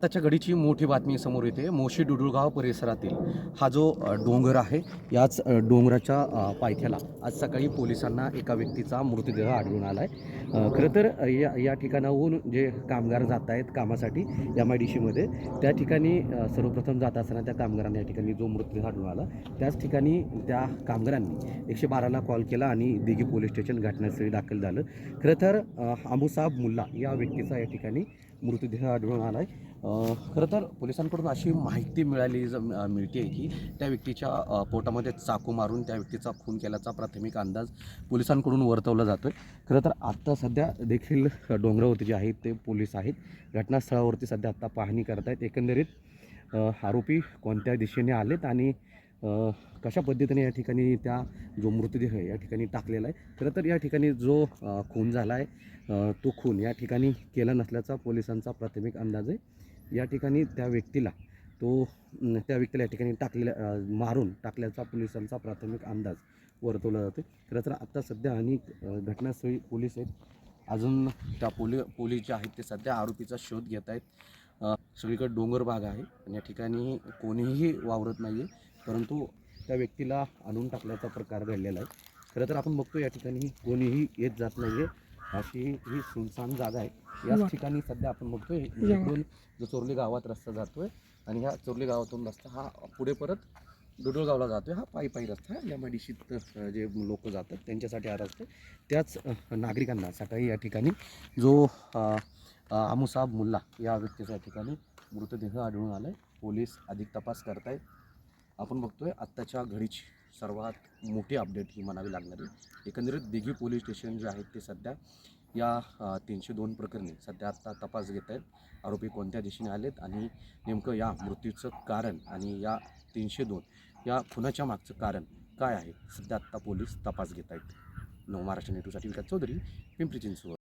त्याच्या घडीची मोठी बातमी समोर येते. मोशी डुडुळगाव परिसरातील हा जो डोंगर आहे याच डोंगराच्या पायथ्याला आज सकाळी पोलिसांना एका व्यक्तीचा मृतदेह आढळून आला आहे खरं तर या या ठिकाणाहून जे कामगार जात आहेत कामासाठी एम आय डी सीमध्ये त्या ठिकाणी सर्वप्रथम जात असताना त्या कामगारांना या ठिकाणी जो मृतदेह आढळून आला. त्याच ठिकाणी त्या कामगारांनी एकशे बाराला कॉल केला आणि दिघी पोलीस स्टेशन घटनास्थळी दाखल झालं. खरं तर आमुसाब मुल्ला या व्यक्तीचा या ठिकाणी मृतदेह आढळून आला आहे खरं तर पोलिसांकडून अशी माहिती मिळाली ज अ, मिळते की त्या व्यक्तीच्या पोटामध्ये चाकू मारून त्या व्यक्तीचा खून केल्याचा प्राथमिक अंदाज पोलिसांकडून वर्तवला जातो आहे खरं तर आत्ता सध्या देखील डोंगरावरती जे आहेत ते पोलीस आहेत. घटनास्थळावरती सध्या आत्ता पाहणी करत आहेत एकंदरीत आरोपी कोणत्या दिशेने आलेत आणि कशा पद्धतीने या ठिकाणी त्या जो मृतदेह आहे या ठिकाणी टाकलेला आहे? खरं तर या ठिकाणी जो खून झाला आहे तो खून या ठिकाणी केला नसल्याचा पोलिसांचा प्राथमिक अंदाज आहे. या ठिकाणी त्या व्यक्तीला तो त्या व्यक्तीला या ठिकाणी टाकलेल्या मारून टाकल्याचा पोलिसांचा प्राथमिक अंदाज वर्तवला जातो खरं तर आत्ता सध्या अनेक घटनास्थळी पोलीस आहेत. अजून त्या पोली पोलीस जे आहेत ते सध्या आरोपीचा शोध घेत आहेत. सगळीकडे डोंगर भाग आहे. आणि या ठिकाणी कोणीही वावरत नाही आहे परंतु त्या व्यक्तीला आणून टाकल्याचा प्रकार घडलेला आहे. खरं तर आपण बघतो या ठिकाणी कोणीही येत जात नाही आहे अशी ही सुनसान जागा आहे. याच ठिकाणी सध्या आपण बघतोय इकडून जो चोरली गावात रस्ता जातोय आणि ह्या चोरली गावातून रस्ता हा पुढे परत डुडुळगावला जातोय. हा पायी पायी रस्ता आहे. या मडीशीत जे लोक जातात त्यांच्यासाठी हा रस्ता आहे. त्याच नागरिकांना सकाळी या ठिकाणी जो आमुसाब मुल्ला या व्यक्तीचा या ठिकाणी मृतदेह आढळून आलाय. पोलीस अधिक तपास करतायत. आपण बघतोय आत्ताच्या घडीची सर्वात मोठी अपडेट ही म्हणावी लागणारी. एकंदरीत दिघी पोलीस स्टेशन जे आहेत ते सध्या या तीनशे दोन प्रकरणी सध्या आत्ता तपास घेत आहेत. आरोपी कोणत्या दिशेने आलेत आणि नेमकं या मृत्यूचं कारण आणि या तीनशे दोन या खुनाच्या मागचं कारण काय आहे सध्या आत्ता पोलीस तपास घेत आहेत. नव महाराष्ट्र नेटूसाठी विकास चौधरी पिंपरी चिंचवड.